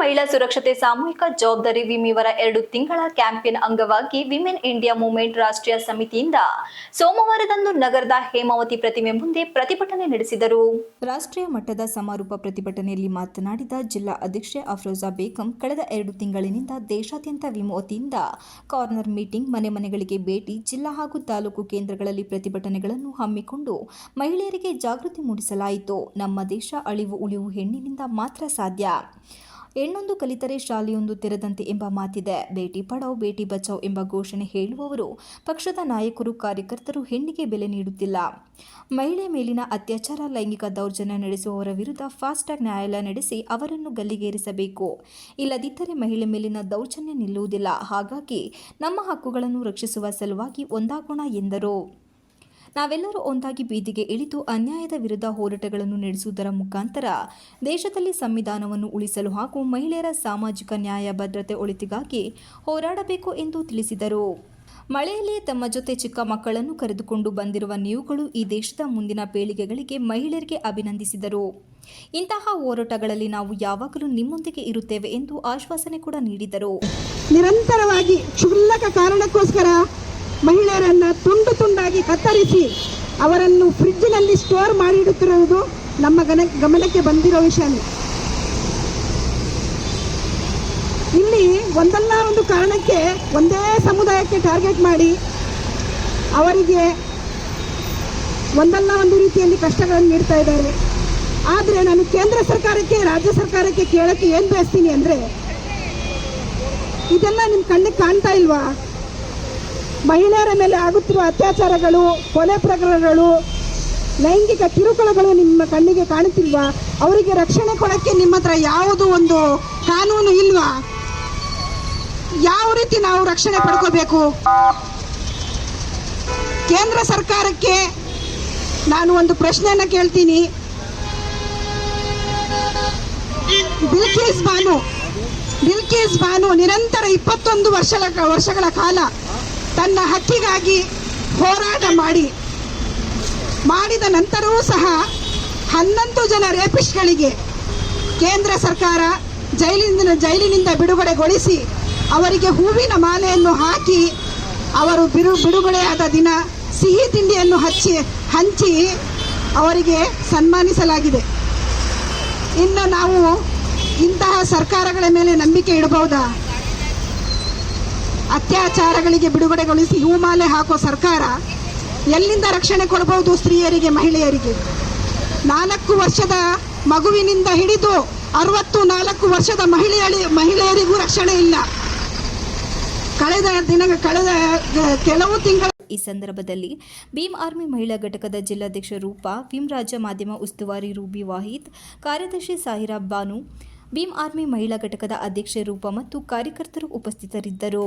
ಮಹಿಳಾ ಸುರಕ್ಷತೆ ಸಾಮೂಹಿಕ ಜವಾಬ್ದಾರಿ ವಿಮೆವರ ಎರಡು ತಿಂಗಳ ಕ್ಯಾಂಪೇನ್ ಅಂಗವಾಗಿ ವಿಮೆನ್ ಇಂಡಿಯಾ ಮೂವ್ಮೆಂಟ್ ರಾಷ್ಟ್ರೀಯ ಸಮಿತಿಯಿಂದ ಸೋಮವಾರದಂದು ನಗರದ ಹೇಮಾವತಿ ಪ್ರತಿಮೆ ಮುಂದೆ ಪ್ರತಿಭಟನೆ ನಡೆಸಿದರು. ರಾಷ್ಟ್ರೀಯ ಮಟ್ಟದ ಸಮಾರೋಪ ಪ್ರತಿಭಟನೆಯಲ್ಲಿ ಮಾತನಾಡಿದ ಜಿಲ್ಲಾ ಅಧ್ಯಕ್ಷೆ ಅಫ್ರೋಜಾ ಬೇಗಂ, ಕಳೆದ ಎರಡು ತಿಂಗಳಿನಿಂದ ದೇಶಾದ್ಯಂತ ವಿಮೋತಿಯಿಂದ ಕಾರ್ನರ್ ಮೀಟಿಂಗ್, ಮನೆ ಮನೆಗಳಿಗೆ ಭೇಟಿ, ಜಿಲ್ಲಾ ಹಾಗೂ ತಾಲೂಕು ಕೇಂದ್ರಗಳಲ್ಲಿ ಪ್ರತಿಭಟನೆಗಳನ್ನು ಹಮ್ಮಿಕೊಂಡು ಮಹಿಳೆಯರಿಗೆ ಜಾಗೃತಿ ಮೂಡಿಸಲಾಯಿತು. ನಮ್ಮ ದೇಶ ಅಳಿವು ಉಳಿವು ಹೆಣ್ಣಿನಿಂದ ಮಾತ್ರ ಸಾಧ್ಯ. ಹೆಣ್ಣೊಂದು ಕಲಿತರೆ ಶಾಲೆಯೊಂದು ತೆರೆದಂತೆ ಎಂಬ ಮಾತಿದೆ. ಬೇಟಿ ಪಡಾವ್, ಬೇಟಿ ಬಚಾವ್ ಎಂಬ ಘೋಷಣೆ ಹೇಳುವವರು ಪಕ್ಷದ ನಾಯಕರು, ಕಾರ್ಯಕರ್ತರು ಹೆಣ್ಣಿಗೆ ಬೆಲೆ ನೀಡುತ್ತಿಲ್ಲ. ಮಹಿಳೆ ಮೇಲಿನ ಅತ್ಯಾಚಾರ, ಲೈಂಗಿಕ ದೌರ್ಜನ್ಯ ನಡೆಸುವವರ ವಿರುದ್ಧ ಫಾಸ್ಟ್ಯಾಗ್ ನ್ಯಾಯಾಲಯ ನಡೆಸಿ ಅವರನ್ನು ಗಲ್ಲಿಗೇರಿಸಬೇಕು. ಇಲ್ಲದಿದ್ದರೆ ಮಹಿಳೆ ಮೇಲಿನ ದೌರ್ಜನ್ಯ ನಿಲ್ಲುವುದಿಲ್ಲ. ಹಾಗಾಗಿ ನಮ್ಮ ಹಕ್ಕುಗಳನ್ನು ರಕ್ಷಿಸುವ ಸಲುವಾಗಿ ಒಂದಾಗೋಣ ಎಂದರು. ನಾವೆಲ್ಲರೂ ಒಂದಾಗಿ ಬೀದಿಗೆ ಇಳಿದು ಅನ್ಯಾಯದ ವಿರುದ್ಧ ಹೋರಾಟಗಳನ್ನು ನಡೆಸುವುದರ ಮುಖಾಂತರ ದೇಶದಲ್ಲಿ ಸಂವಿಧಾನವನ್ನು ಉಳಿಸಲು ಹಾಗೂ ಮಹಿಳೆಯರ ಸಾಮಾಜಿಕ ನ್ಯಾಯ ಭದ್ರತೆ ಒಳಿತಿಗಾಗಿ ಹೋರಾಡಬೇಕು ಎಂದು ತಿಳಿಸಿದರು. ಮಳೆಯಲ್ಲಿ ತಮ್ಮ ಜೊತೆ ಚಿಕ್ಕ ಮಕ್ಕಳನ್ನು ಕರೆದುಕೊಂಡು ಬಂದಿರುವ ನೀವುಗಳು ಈ ದೇಶದ ಮುಂದಿನ ಪೀಳಿಗೆಗಳಿಗೆ ಮಹಿಳೆಯರಿಗೆ ಅಭಿನಂದಿಸಿದರು. ಇಂತಹ ಹೋರಾಟಗಳಲ್ಲಿ ನಾವು ಯಾವಾಗಲೂ ನಿಮ್ಮೊಂದಿಗೆ ಇರುತ್ತೇವೆ ಎಂದು ಆಶ್ವಾಸನೆ ಕೂಡ ನೀಡಿದರು. ನಿರಂತರವಾಗಿ ಕ್ಷುಲ್ಲಕ ಕಾರಣಕ್ಕೋಸ್ಕರ ಮಹಿಳೆಯರನ್ನ ತುಂಡು ತುಂಡಾಗಿ ಕತ್ತರಿಸಿ ಅವರನ್ನು ಫ್ರಿಡ್ಜ್ನಲ್ಲಿ ಸ್ಟೋರ್ ಮಾಡಿಡುತ್ತಿರುವುದು ನಮ್ಮ ಗನ, ಗಮನಕ್ಕೆ ಬಂದಿರೋ ವಿಷಯ. ಇಲ್ಲಿ ಒಂದಲ್ಲ ಒಂದು ಕಾರಣಕ್ಕೆ ಒಂದೇ ಸಮುದಾಯಕ್ಕೆ ಟಾರ್ಗೆಟ್ ಮಾಡಿ ಅವರಿಗೆ ಒಂದಲ್ಲ ಒಂದು ರೀತಿಯಲ್ಲಿ ಕಷ್ಟಗಳನ್ನು ನೀಡ್ತಾ ಇದ್ದಾರೆ. ಆದರೆ ನಾನು ಕೇಂದ್ರ ಸರ್ಕಾರಕ್ಕೆ, ರಾಜ್ಯ ಸರ್ಕಾರಕ್ಕೆ ಕೇಳಕ್ಕೆ ಏನು ಬಯಸ್ತೀನಿ ಅಂದರೆ, ಇದೆಲ್ಲ ನಿಮ್ಮ ಕಣ್ಣಿಗೆ ಕಾಣ್ತಾ ಇಲ್ವಾ? ಮಹಿಳೆಯರ ಮೇಲೆ ಆಗುತ್ತಿರುವ ಅತ್ಯಾಚಾರಗಳು, ಕೊಲೆ ಪ್ರಕರಣಗಳು, ಲೈಂಗಿಕ ಕಿರುಕುಳಗಳು ನಿಮ್ಮ ಕಣ್ಣಿಗೆ ಕಾಣುತ್ತಿಲ್ವಾ? ಅವರಿಗೆ ರಕ್ಷಣೆ ಕೊಡಕ್ಕೆ ನಿಮ್ಮ ಹತ್ರ ಯಾವುದು ಒಂದು ಕಾನೂನು ಇಲ್ವಾ? ಯಾವ ರೀತಿ ನಾವು ರಕ್ಷಣೆ ಪಡ್ಕೋಬೇಕು? ಕೇಂದ್ರ ಸರ್ಕಾರಕ್ಕೆ ನಾನು ಒಂದು ಪ್ರಶ್ನೆಯನ್ನ ಕೇಳ್ತೀನಿ. ಬಿಲ್ಕೀಸ್ ಬಾನು ಬಿಲ್ಕೀಸ್ ಬಾನು ನಿರಂತರ ಇಪ್ಪತ್ತೊಂದು ವರ್ಷಗಳ ವರ್ಷಗಳ ಕಾಲ ತನ್ನ ಹಕ್ಕಿಗಾಗಿ ಹೋರಾಟ ಮಾಡಿ, ಮಾಡಿದ ನಂತರವೂ ಸಹ ಹನ್ನೊಂದು ಜನ ರೇಪಿಸ್ಟ್ಗಳಿಗೆ ಕೇಂದ್ರ ಸರ್ಕಾರ ಜೈಲಿನಿಂದ ಜೈಲಿನಿಂದ ಬಿಡುಗಡೆಗೊಳಿಸಿ ಅವರಿಗೆ ಹೂವಿನ ಮಾಲೆಯನ್ನು ಹಾಕಿ ಅವರು ಬಿರು ಬಿಡುಗಡೆಯಾದ ದಿನ ಸಿಹಿ ತಿಂಡಿಯನ್ನು ಹಚ್ಚಿ, ಹಂಚಿ ಅವರಿಗೆ ಸನ್ಮಾನಿಸಲಾಗಿದೆ. ಇನ್ನು ನಾವು ಇಂತಹ ಸರ್ಕಾರಗಳ ಮೇಲೆ ನಂಬಿಕೆ ಇಡಬಹುದಾ? ಅತ್ಯಾಚಾರಗಳಿಗೆ ಬಿಡುಗಡೆಗೊಳಿಸಿ ಹೂಮಾಲೆ ಹಾಕೋ ಸರ್ಕಾರ ಎಲ್ಲಿಂದ ರಕ್ಷಣೆ ಕೊಡಬಹುದು ಸ್ತ್ರೀಯರಿಗೆ, ಮಹಿಳೆಯರಿಗೆ? ನಾಲ್ಕು ವರ್ಷದ ಮಗುವಿನಿಂದ ಹಿಡಿದು ಅರವತ್ತು ನಾಲ್ಕು ವರ್ಷದ ಮಹಿಳೆಯಳಿ, ಮಹಿಳೆಯರಿಗೂ ರಕ್ಷಣೆ ಇಲ್ಲ. ಕಳೆದ ದಿನ, ಕಳೆದ ಕೆಲವು ತಿಂಗಳ ಈ ಸಂದರ್ಭದಲ್ಲಿ ಭೀಮ್ ಆರ್ಮಿ ಮಹಿಳಾ ಘಟಕದ ಜಿಲ್ಲಾಧ್ಯಕ್ಷ ರೂಪಾ, ಭೀಮ್ ರಾಜ್ಯ ಮಾಧ್ಯಮ ಉಸ್ತುವಾರಿ ರೂಬಿ ವಾಹಿದ್, ಕಾರ್ಯದರ್ಶಿ ಸಾಹಿರಾ ಬಾನು, ಭೀಮ್ ಆರ್ಮಿ ಮಹಿಳಾ ಘಟಕದ ಅಧ್ಯಕ್ಷೆ ರೂಪಾ ಮತ್ತು ಕಾರ್ಯಕರ್ತರು ಉಪಸ್ಥಿತರಿದ್ದರು.